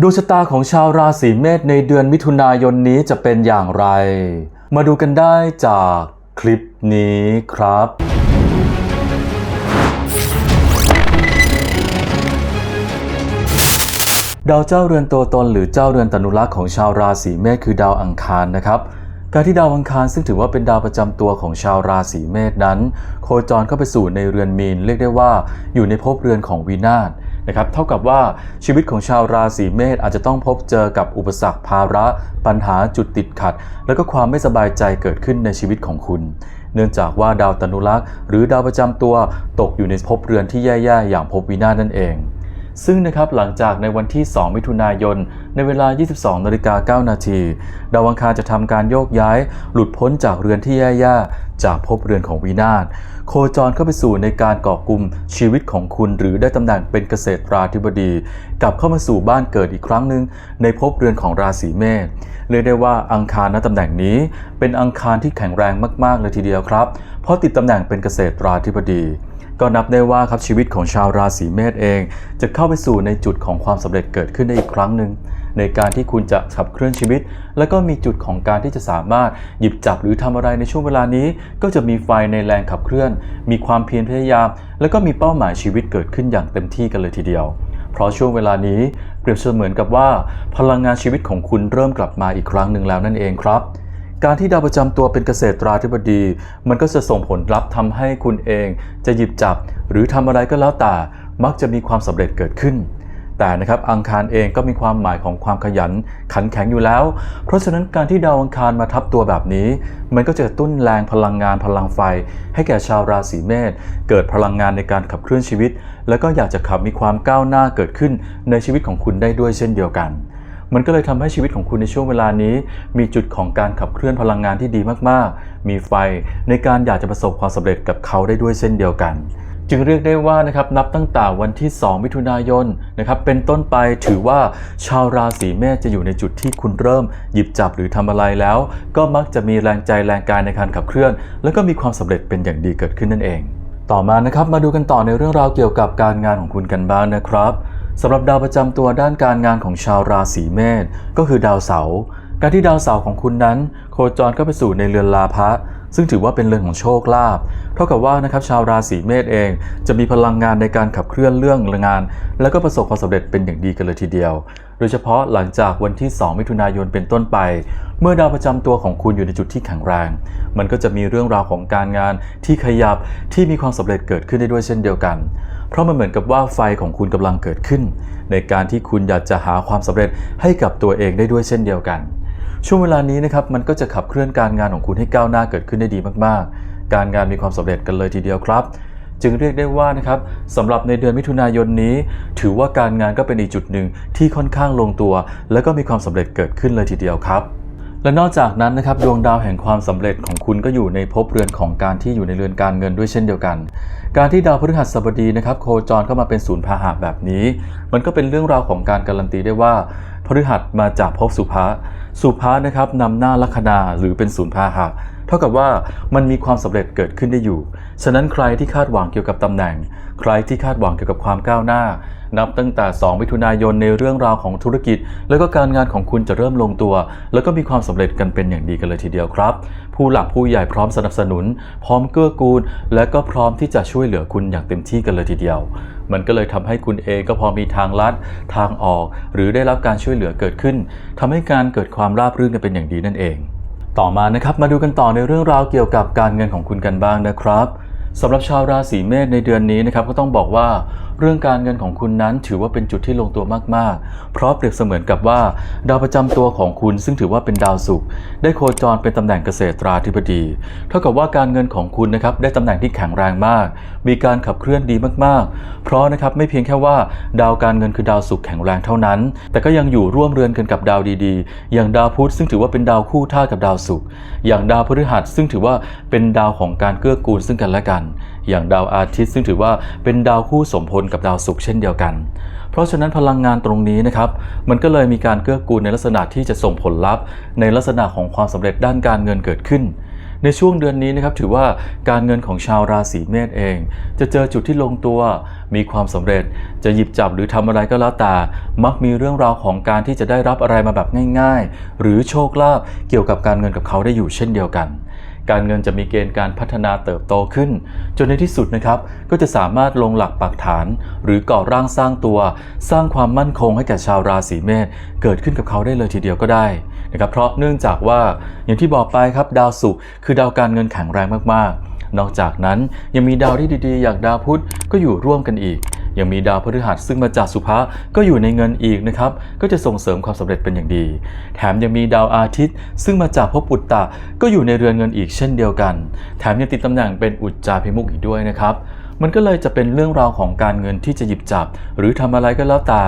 ดวงชะตาของชาวราศีเมษในเดือนมิถุนายนนี้จะเป็นอย่างไร มาดูกันได้จากคลิปนี้ครับ ดาวเจ้าเรือนตัวตนหรือเจ้าเรือนตนุรักษ์ของชาวราศีเมษคือดาวอังคารนะครับ การที่ดาวอังคารซึ่งถือว่าเป็นดาวประจำตัวของชาวราศีเมษนั้น โคจรเข้าไปสู่ในเรือนมีนเรียกได้ว่า อยู่ในภพเรือนของวินาศ นะครับเท่ากับว่าชีวิตของชาวราศีเมษอาจจะต้องพบเจอกับอุปสรรคภาระ ปัญหาจุดติดขัด แล้วก็ความไม่สบายใจเกิดขึ้นในชีวิตของคุณ เนื่องจากว่าดาวตนุลักษ์หรือดาวประจำตัวตกอยู่ในภพเรือนที่แย่ๆ อย่างภพวินาศนั่นเอง ซึ่งนะครับหลังจากในวันที่ 2 มิถุนายน ในเวลา 22นาฬิกา9นาทีดาวอังคารจะทำการโยกย้าย หลุดพ้นจากเรือนที่แย่ๆ จากภพเรือนของวินาศโคจรเข้าไปสู่ในการก่อกลุ่มชีวิตของคุณ หรือได้ตำแหน่งเป็นเกษตราธิบดี กลับเข้ามาสู่บ้านเกิดอีกครั้งหนึ่งในภพเรือนของราศีเมษเรียกได้ว่าอังคารณตำแหน่งนี้ เป็นอังคารที่แข็งแรงมากๆเลยทีเดียวครับ เพราะติดตำแหน่งเป็นเกษตราธิบดี ก็นับได้ว่าครับชีวิตของชาวราศีเมษเอง จะเข้าไปสู่ในจุดของความสำเร็จเกิดขึ้นได้อีกครั้งหนึ่งในการที่คุณจะขับเคลื่อนชีวิต แล้วก็มีจุดของการที่จะสามารถหยิบจับหรือทำอะไรในช่วงเวลานี้ ก็จะมีไฟในแรงขับเคลื่อน มีความเพียรพยายาม แล้วก็มีเป้าหมายชีวิตเกิดขึ้นอย่างเต็มที่กันเลยทีเดียว เพราะช่วงเวลานี้เปรียบเสมือนกับว่า พลังงานชีวิตของคุณเริ่มกลับมาอีกครั้งหนึ่งแล้วนั่นเองครับ การที่ดาวประจำตัวเป็นเกษตราธิบดี มันก็จะส่งผลลัพธ์ทำให้คุณเองจะหยิบจับ หรือทำอะไรก็แล้วแต่มักจะมีความสำเร็จเกิดขึ้น แต่นะครับอังคารเองก็มีความหมายของความขยันขันแข็งอยู่แล้ว เพราะฉะนั้นการที่ดาวอังคารมาทับตัวแบบนี้ มันก็จะตุ้นแรงพลังงานพลังไฟ ให้แก่ชาวราศีเมษเกิดพลังงานในการขับเคลื่อนชีวิต แล้วก็อยากจะขับมีความก้าวหน้าเกิดขึ้นในชีวิตของคุณได้ด้วยเช่นเดียวกัน มันก็เลยทำให้ชีวิตของคุณในช่วงเวลานี้ มีจุดของการขับเคลื่อนพลังงานที่ดีมากๆ มีไฟในการอยากจะประสบความสำเร็จกับเขาได้ด้วยเช่นเดียวกัน จึงเรียกได้ว่านะครับนับตั้งแต่วันที่ 2 มิถุนายนนะครับเป็นต้นไปถือว่าชาวราศีเมษจะอยู่ในจุดที่คุณเริ่ม หยิบจับหรือทำอะไรแล้ว ก็มักจะมีแรงใจแรงกายในการขับเคลื่อน แล้วก็มีความสำเร็จเป็นอย่างดีเกิดขึ้นนั่นเองต่อมานะครับมาดูกันต่อในเรื่องราวเกี่ยวกับการงานของคุณกันบ้างนะครับ สำหรับดาวประจำตัวด้านการงานของชาวราศีเมษก็คือดาวเสาร์การที่ดาวเสาร์ของคุณนั้น โคจรเข้าไปสู่ในเรือนลาภะซึ่งถือว่าเป็นเรือนของโชคลาภ เท่ากับว่านะครับชาวราศีเมษเองจะมีพลังงานในการขับเคลื่อนเรื่องงาน แล้วก็ประสบความสำเร็จเป็นอย่างดีกันเลยทีเดียว โดยเฉพาะหลังจากวันที่ 2 มิถุนายนเป็นต้นไป เมื่อดาวประจำตัวของคุณอยู่ในจุดที่แข็งแรง มันก็จะมีเรื่องราวของการงานที่ขยับที่มีความสำเร็จเกิดขึ้นได้ด้วยเช่นเดียวกัน เพราะมันเหมือนกับว่าไฟของคุณกำลังเกิดขึ้น ในการที่คุณอยากจะหาความสำเร็จให้กับตัวเองได้ด้วยเช่นเดียวกัน ช่วงเวลานี้นะครับมันก็จะขับเคลื่อนการงานของคุณให้ก้าวหน้าเกิดขึ้นได้ดีมากๆ การงานมีความสำเร็จกันเลยทีเดียวครับจึงเรียกได้ว่านะครับสำหรับในเดือนมิถุนายนนี้ ถือว่าการงานก็เป็นอีกจุดหนึ่งที่ค่อนข้างลงตัว และก็มีความสำเร็จเกิดขึ้นเลยทีเดียวครับ และนอกจากนั้นนะครับดวงดาวแห่งความสำเร็จของคุณก็อยู่ในภพเรือนของการที่อยู่ในเรือนการเงินด้วยเช่นเดียวกัน การที่ดาวพฤหัสบดีนะครับโคจรเข้ามาเป็นศูนย์พาหะแบบนี้ มันก็เป็นเรื่องราวของการการันตีได้ว่าพฤหัสมาจากภพสุภะสุภะนะครับนำหน้าลัคนาหรือเป็นศูนย์พาหะ เท่ากับว่ามันมีความสำเร็จเกิดขึ้นได้อยู่ ฉะนั้นใครที่คาดหวังเกี่ยวกับตำแหน่ง ใครที่คาดหวังเกี่ยวกับความก้าวหน้า นับตั้งแต่ 2 มิถุนายนในเรื่องราวของธุรกิจ แล้วก็การงานของคุณจะเริ่มลงตัว แล้วก็มีความสำเร็จกันเป็นอย่างดีกันเลยทีเดียวครับ ผู้หลักผู้ใหญ่พร้อมสนับสนุน พร้อมเกื้อกูล และก็พร้อมที่จะช่วยเหลือคุณอย่างเต็มที่กันเลยทีเดียว มันก็เลยทำให้คุณเองก็พอมีทางลัด ทางออก หรือได้รับการช่วยเหลือเกิดขึ้นทำให้การเกิดความราบรื่นกันเป็นอย่างดีนั่นเอง ต่อมานะครับมาดูกันต่อในเรื่องราวเกี่ยวกับการเงินของคุณกันบ้างนะครับสำหรับชาวราศีเมษในเดือนนี้นะครับก็ต้องบอกว่าเรื่องการเงินของคุณนั้นถือว่าเป็นจุดที่ลงตัวมากๆ เพราะเปรียบเสมือนกับว่า ดาวประจำตัวของคุณซึ่งถือว่าเป็นดาวศุกร์ได้โคจรเป็นตำแหน่งเกษตราธิบดี เท่ากับว่าการเงินของคุณนะครับได้ตำแหน่งที่แข็งแรงมาก มีการขับเคลื่อนดีมากๆ เพราะนะครับไม่เพียงแค่ว่า ดาวการเงินคือดาวศุกร์แข็งแรงเท่านั้น แต่ก็ยังอยู่ร่วมเรือนกันกับดาวดีๆ อย่างดาวพุธซึ่งถือว่าเป็นดาวคู่ท่ากับดาวศุกร์อย่างดาวพฤหัสซึ่งถือว่าเป็นดาวของการเกื้อกูลซึ่งกันและกัน อย่างดาวอาทิตย์ซึ่งถือว่าเป็นดาวคู่สมพลกับดาวศุกร์เช่นเดียวกัน เพราะฉะนั้นพลังงานตรงนี้นะครับ มันก็เลยมีการเกื้อกูลในลักษณะที่จะส่งผลลัพธ์ ในลักษณะของความสำเร็จด้านการเงินเกิดขึ้นในช่วงเดือนนี้นะครับถือว่าการเงินของชาวราศีเมษเอง จะเจอจุดที่ลงตัว มีความสำเร็จจะหยิบจับหรือทำอะไรก็แล้วแต่มักมีเรื่องราวของการที่จะได้รับอะไรมาแบบง่าย ๆ หรือโชคลาภเกี่ยวกับการเงินกับเขาได้อยู่เช่นเดียวกัน การเงินจะมีเกณฑ์การพัฒนาเติบโตขึ้น จนในที่สุดนะครับ ก็จะสามารถลงหลักปักฐาน หรือก่อร่างสร้างตัว สร้างความมั่นคงให้แก่ชาวราศีเมษเกิดขึ้นกับเขาได้เลยทีเดียวก็ได้นะครับเพราะเนื่องจากว่าอย่างที่บอกไปครับดาวศุกร์คือดาวการเงินแข็งแรงมากๆ นอกจากนั้นยังมีดาวที่ดีๆ อย่างดาวพุธก็อยู่ร่วมกันอีก ยังมีดาวพฤหัสซึ่งมาจากสุภะก็อยู่ในเงินอีกนะครับ ก็จะส่งเสริมความสำเร็จเป็นอย่างดี แถมยังมีดาวอาทิตย์ ซึ่งมาจากพปุตตะก็อยู่ในเรือนเงินอีกเช่นเดียวกัน แถมยังติดตำแหน่งเป็นอุจจาพิมุกอีกด้วยนะครับ มันก็เลยจะเป็นเรื่องราวของการเงินที่จะหยิบจับ หรือทำอะไรก็แล้วแต่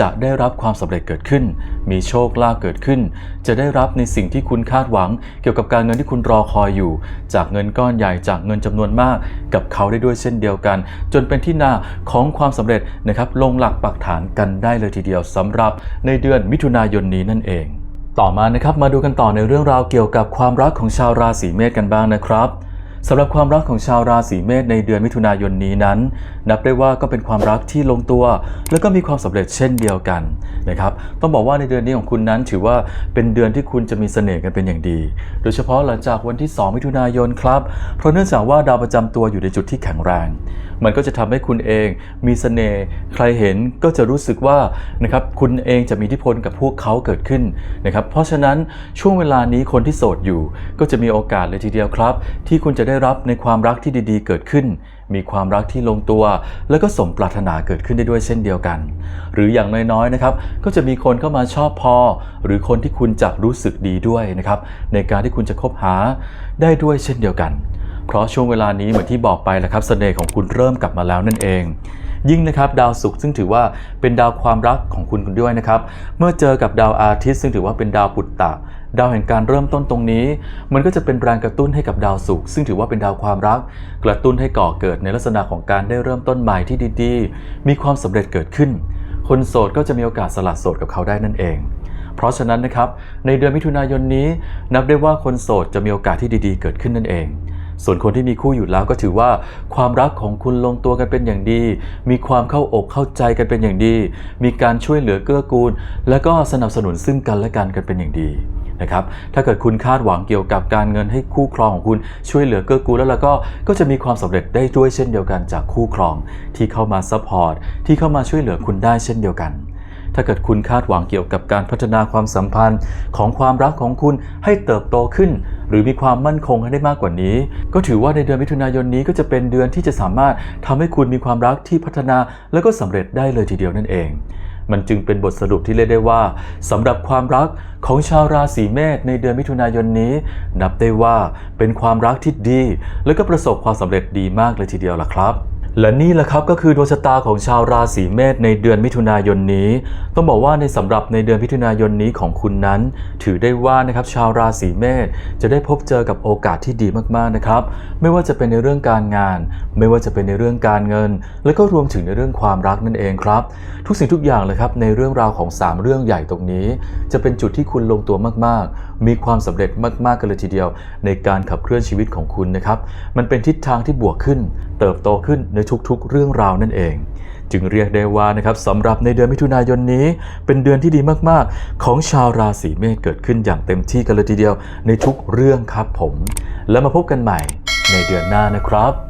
จะได้รับความสำเร็จเกิดขึ้น มีโชคลาภเกิดขึ้น จะได้รับในสิ่งที่คุณคาดหวัง เกี่ยวกับการเงินที่คุณรอคอยอยู่ จากเงินก้อนใหญ่จากเงินจำนวนมาก กับเขาได้ด้วยเช่นเดียวกัน จนเป็นที่นาของความสำเร็จนะครับลงหลักปักฐานกันได้เลยทีเดียวสำหรับในเดือนมิถุนายนนี้นั่นเองต่อมานะครับมาดูกันต่อในเรื่องราวเกี่ยวกับความรักของชาวราศีเมษกันบ้างนะครับ สำหรับความรักของชาวราศีเมษในเดือนมิถุนายนนี้นั้น นับได้ว่าก็เป็นความรักที่ลงตัว แล้วก็มีความสำเร็จเช่นเดียวกันนะครับต้องบอกว่าในเดือนนี้ของคุณนั้นถือว่าเป็นเดือนที่คุณจะมีเสน่ห์กันเป็นอย่างดี โดยเฉพาะหลังจากวันที่ 2 มิถุนายนครับ เพราะเนื่องจากว่าดาวประจำตัวอยู่ในจุดที่แข็งแรง มันก็จะทำให้คุณเองมีเสน่ห์ใครเห็นก็จะรู้สึกว่านะครับคุณเองจะมีอิทธิพลกับพวกเขาเกิดขึ้นนะครับเพราะฉะนั้นช่วงเวลานี้คนที่โสดอยู่ ก็จะมีโอกาสเลยทีเดียวครับ ที่คุณจะได้รับในความรักที่ดีๆ เกิดขึ้น มีความรักที่ลงตัว แล้วก็สมปรารถนาเกิดขึ้นได้ด้วยเช่นเดียวกัน หรืออย่างน้อยๆนะครับ ก็จะมีคนเข้ามาชอบพอ หรือคนที่คุณจะรู้สึกดีด้วยนะครับ ในการที่คุณจะคบหาได้ด้วยเช่นเดียวกัน เพราะช่วงเวลานี้เหมือนที่บอกไปแหละครับเสน่ห์ของคุณเริ่มกลับมาแล้วนั่นเองยิ่งนะครับดาวศุกร์ซึ่งถือว่าเป็นดาวความรักของคุณคุณด้วยนะครับ เมื่อเจอกับดาวอาทิตย์ซึ่งถือว่าเป็นดาวปุตตะ ดาวแห่งการเริ่มต้นตรงนี้ มันก็จะเป็นแรงกระตุ้นให้กับดาวศุกร์ซึ่งถือว่าเป็นดาวความรัก กระตุ้นให้ก่อเกิดในลักษณะของการได้เริ่มต้นใหม่ที่ดีๆ มีความสำเร็จเกิดขึ้น คนโสดก็จะมีโอกาสสละโสดกับเขาได้นั่นเอง เพราะฉะนั้นนะครับในเดือนมิถุนายนนี้ นับได้ว่าคนโสดจะมีโอกาสที่ดีๆ เกิดขึ้นนั่นเองส่วนคนที่มีคู่อยู่แล้วก็ถือว่าความรักของคุณลงตัวกันเป็นอย่างดี มีความเข้าอกเข้าใจกันเป็นอย่างดี มีการช่วยเหลือเกื้อกูล และก็สนับสนุนซึ่งกันและกันกันเป็นอย่างดี นะครับ ถ้าเกิดคุณคาดหวังเกี่ยวกับการเงินให้คู่ครองของคุณช่วยเหลือเกื้อกูลแล้วแล้วก็ก็จะมีความสำเร็จได้ด้วยเช่นเดียวกันจากคู่ครอง ที่เข้ามาซัพพอร์ตที่เข้ามาช่วยเหลือคุณได้เช่นเดียวกันถ้าเกิดคุณคาดหวังเกี่ยวกับการพัฒนาความสัมพันธ์ของความรักของคุณให้เติบโตขึ้น หรือมีความมั่นคงให้ได้มากกว่านี้ ก็ถือว่าในเดือนมิถุนายนนี้ก็จะเป็นเดือนที่จะสามารถทำให้คุณมีความรักที่พัฒนาและก็สำเร็จได้เลยทีเดียวนั่นเอง มันจึงเป็นบทสรุปที่เรียกได้ว่าสำหรับความรักของชาวราศีเมษในเดือนมิถุนายนนี้ นับได้ว่าเป็นความรักที่ดี และก็ประสบความสำเร็จดีมากเลยทีเดียวล่ะครับ และนี่แหละครับก็คือดวงชะตาของชาวราศีเมษในเดือนมิถุนายนนี้ ต้องบอกว่าในสำหรับในเดือนมิถุนายนนี้ของคุณนั้น ถือได้ว่านะครับชาวราศีเมษจะได้พบเจอกับโอกาสที่ดีมากๆนะครับไม่ว่าจะเป็นในเรื่องการงาน ไม่ว่าจะเป็นในเรื่องการเงิน และก็รวมถึงในเรื่องความรักนั่นเองครับ ทุกสิ่งทุกอย่างเลยครับในเรื่องราวของ 3 เรื่องใหญ่ตรงนี้ จะเป็นจุดที่คุณลงตัวมากๆ มีความสำเร็จมากๆกันเลยทีเดียว ในการขับเคลื่อนชีวิตของคุณนะครับมันเป็นทิศทางที่บวกขึ้น เติบโตขึ้นในทุกๆ เรื่องราวนั่นเอง จึงเรียกได้ว่านะครับสำหรับในเดือนมิถุนายนนี้ เป็นเดือนที่ดีมากๆ ของชาวราศีเมษเกิดขึ้นอย่างเต็มที่กันเลยทีเดียวในทุกเรื่องครับผม แล้วมาพบกันใหม่ในเดือนหน้านะครับ